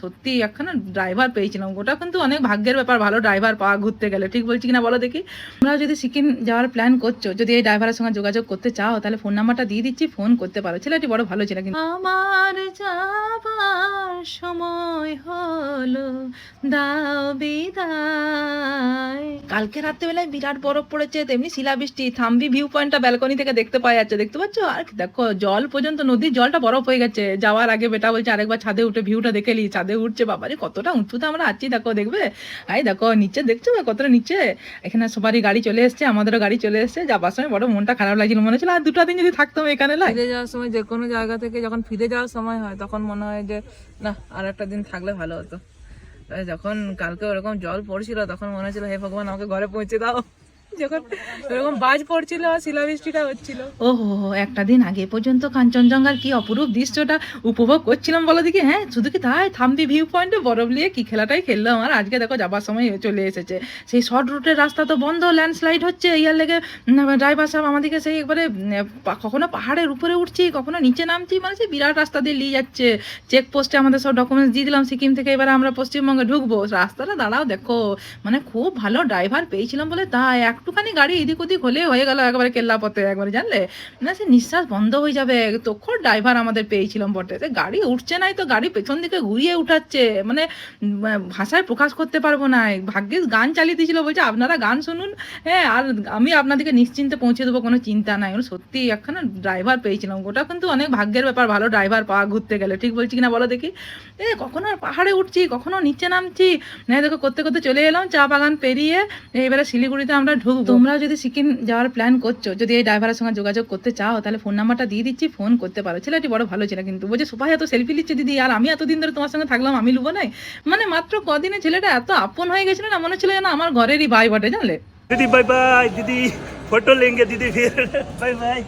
সত্যি একখানা ড্রাইভার পেয়েছিলাম। ওটা কিন্তু অনেক ভাগ্যের ব্যাপার ভালো ড্রাইভার পাওয়া ঘুরতে গেলে। ঠিক বলছি কিনা বলো দেখি? তোমরা যদি সিকিম যাওয়ার প্ল্যান করছ যদি এই ড্রাইভারের সঙ্গে যোগাযোগ করতে চাও তাহলে ফোন নাম্বারটা দিয়ে দিচ্ছি ফোন করতে পারো। ছেলেটি বড় ভালো ছিল কিন্তু। আমার যাবার সময় হলো দাও বিদায়। কালকে রাত্রেবেলায় বিরাট বরফ পড়েছে তেমনি শিলাবৃষ্টি থাম্বি ভিউ পয়েন্টটা ব্যালকনি থেকে দেখতে পাওয়া যাচ্ছে। দেখতে পাচ্ছ? আর দেখো জল পর্যন্ত নদীর জলটা বরফ হয়ে গেছে। যাওয়ার আগে বেটা বলছে আরেকবার ছাদে উঠে ভিউটা দেখে নি ছাদে উঠছে, বাবারে কতটা উঁচুতে আমরা আছি, দেখো, দেখবে? আই দেখো, নিচে দেখছ? কতটা নিচে? এখানে সবারই গাড়ি চলে এসছে, আমাদেরও গাড়ি চলে এসছে। যাবার সময় বড় মনটা খারাপ লাগছিল, মনে হচ্ছিল, আর দুটো দিন যদি থাকতাম এখানে ফিরে যাওয়ার সময় যে কোনো জায়গা থেকে যখন ফিরে যাওয়ার সময় হয়, তখন মনে হয় যে, না, আর একটা দিন থাকলে ভালো হতো। যখন কালকে ওরকম জল পড়ছিল, তখন মনে হচ্ছিল, হে ভগবান, আমাকে ঘরে পৌঁছে দাও। যখন এরকম বাজ পড়ছিল, আর শিলাবৃষ্টিটা হচ্ছিল। ওহো, একটা দিন আগে পর্যন্ত কাঞ্চনজঙ্ঘার কি অপরূপ দৃশ্যটা উপভোগ করছিলাম বলো দেখি হ্যাঁ? শুধু কি তাই? থামবি ভিউ পয়েন্টে, বরফ নিয়ে কি খেলাটাই খেললাম আর আজকে দেখো যাবার সময় চলে এসেছে। সেই শর্ট রুটের রাস্তা তো বন্ধ ল্যান্ডস্লাইড হচ্ছে ইয়ার লেগে ড্রাইভার সাহেব আমাদেরকে সেই একবারে কখনো পাহাড়ের উপরে উঠছি, কখনো নিচে নামছি মানে সেই বিরাট রাস্তা দিয়ে নিয়ে যাচ্ছে। চেক পোস্টে আমাদের সব ডকুমেন্টস দিয়ে দিলাম, সিকিম থেকে এবার আমরা পশ্চিমবঙ্গে ঢুকবো। রাস্তাটা দাঁড়াও দেখো মানে খুব ভালো ড্রাইভার পেয়েছিলাম বলে তাই একটুখানি গাড়ি এদিক ওদিক হলে হয়ে গেল একবারে কেল্লা পথে, একবারে জানলে? না, সে নিঃশ্বাস বন্ধ হয়ে যাবে। তখন ড্রাইভার আমাদের পেয়েছিলাম বটে। সে গাড়ি উঠছে নাই তো গাড়ি পেছন দিকে ঘুরিয়ে উঠাচ্ছে। মানে ভাষায় প্রকাশ করতে পারব না। ভাগ্যিস গান চালিয়ে দিয়েছিল বলছে, আপনারা গান শুনুন। হ্যাঁ আর আমি আপনাদেরকে নিশ্চিন্তে পৌঁছে দেবো, কোনো চিন্তা নাই। সত্যি, একখানা ড্রাইভার পেয়েছিলাম। ওটা কিন্তু অনেক ভাগ্যের ব্যাপার, ভালো ড্রাইভার পাওয়া ঘুরতে গেলে। ঠিক বলছি কিনা বলো দেখি? এ, কখনো পাহাড়ে উঠছি, কখনো নিচে নামছি। না, দেখো, করতে করতে চলে এলাম, চা বাগান পেরিয়ে, এবারে শিলিগুড়িতে আমরা ঢুকবো তোমরাও যদি সিকিম যাওয়ার প্ল্যান করছ যদি এই ড্রাইভারের সঙ্গে যোগাযোগ করতে চাও তাহলে ফোন নাম্বারটা দিয়ে দিচ্ছি ফোন করতে পারো। ছেলেটি বড় ভালো ছিল কিন্তু। বলছে সুপাই এত সেলফি নিচ্ছে দিদি আর আমি এতদিন ধরে তোমার সঙ্গে থাকলাম আমি লুবো নাই? মানে মাত্র কদিনে ছেলেটা এত আপন হয়ে গেছিল না মনে হচ্ছিল যেন আমার ঘরেরই ভাই বটে জানলে? দিদি বাই বাই দিদি ফটো লেঙ্গে দিদি বাই বাই